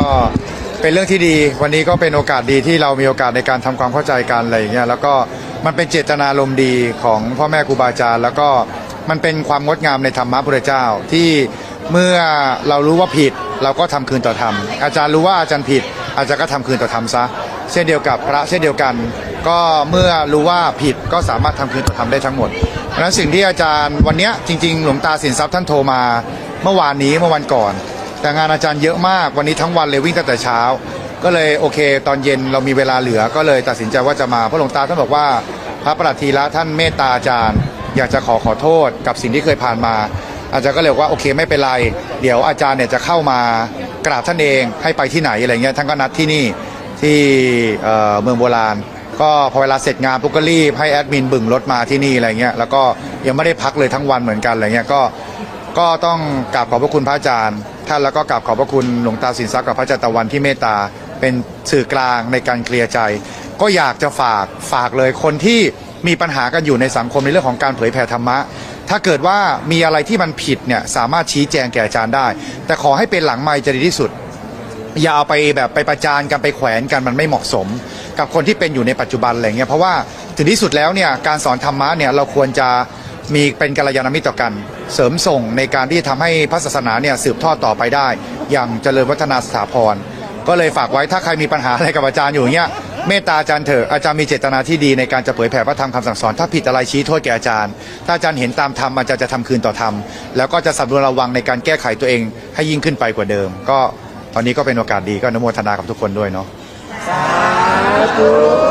ก็เป็นเรื่องที่ดีวันนี้ก็เป็นโอกาสดีที่เรามีโอกาสในการทำความเข้าใจกันอะไรอย่างเงี้ยแล้วก็มันเป็นเจตนารมณ์ดีของพ่อแม่ครูบาอาจารย์แล้วก็มันเป็นความงดงามในธรรมะพุทธเจ้า ที่เมื่อเรารู้ว่าผิดเราก็ทำคืนต่อธรรมอาจารย์รู้ว่าอาจารย์ผิด อาจารย์ก็ทำคืนต่อธรรมซะเช่นเดียวกับพระเช่นเดียวกัน ก็เมื่อรู้ว่าผิดก็สามารถทำคืนต่อธรรมได้ทั้งหมดเพราะฉะนั้นสิ่งที่อาจารย์วันนี้จริง ๆ หลวงตาสินทรัพย์ท่านโทรมาเมื่อวานนี้เมื่อวันก่อน แต่งานอาจารย์เยอะมากวันนี้ทั้งวันเลยวิ่งตั้งแต่เช้า ก็เลยโอเค ตอนเย็นเรามีเวลาเหลือก็เลยตัดสินใจว่าจะมาเพราะหลวงตาท่านบอกว่าพระประหลัดทีละท่านเมตตาอาจารย์ อยากจะขอขอโทษกับสิ่งที่เคยผ่านมา อาจารย์ก็เลยกว่าโอเคไม่เป็นไร เดี๋ยวอาจารย์เนี่ยจะเข้ามากราบท่านเองให้ไปที่ไหนอะไรเงี้ยท่านก็นัดที่นี่ที่เมืองโบราณ ก็พอเวลาเสร็จงานปุ๊บก็รีบให้แอดมินบึ่งรถมาที่นี่อะไรเงี้ยแล้วก็ยังไม่ได้พักเลยทั้งวันเหมือนกันอะไรเงี้ยก็ก็ต้องกราบขอบพระคุณพระอาจารย์ ท่านแล้วก็กราบขอบพระคุณหลวงตาสินทรัพย์กับพระจารย์ตวันที่เมตตาเป็นสื่อกลางในการเคลียร์ใจ ก็อยากจะฝากฝากเลยคนที่มีปัญหากันอยู่ในสังคมในเรื่องของการเผยแผ่ธรรมะ ถ้าเกิดว่ามีอะไรที่มันผิดเนี่ยสามารถชี้แจงแก่อาจารย์ได้ แต่ขอให้เป็นหลังไมค์จะดีที่สุด อย่าเอาไปแบบไปประจานกันไปแขวนกันมันไม่เหมาะสม กับคนที่เป็นอยู่ในปัจจุบันอะไรเงี้ยเพราะว่าถึงที่สุดแล้วเนี่ยการสอนธรรมะเนี่ยเราควรจะ มีเป็นกัลยาณมิตรต่อกัน เสริมส่งในการที่จะทำให้พระศาสนาเนี่ยสืบทอดต่อไปได้ อย่างเจริญวัฒนาสถาพร ก็เลยฝากไว้ถ้าใครมีปัญหาอะไรกับอาจารย์อยู่เงี้ยเมตตาอาจารย์เถอะอาจารย์มีเจตนาที่ดีในการจะเผยแผ่พระธรรมคำสั่งสอน ถ้าผิดอะไรชี้โทษแก่อาจารย์ ถ้าอาจารย์เห็นตามธรรมอาจารย์จะทำคืนต่อธรรม แล้วก็จะสำรวจระวังในการแก้ไขตัวเองให้ยิ่งขึ้นไปกว่าเดิม ก็ตอนนี้ก็เป็นโอกาสดีก็อนุโมทนากับทุกคนด้วยเนาะเฮ้ยแล้ว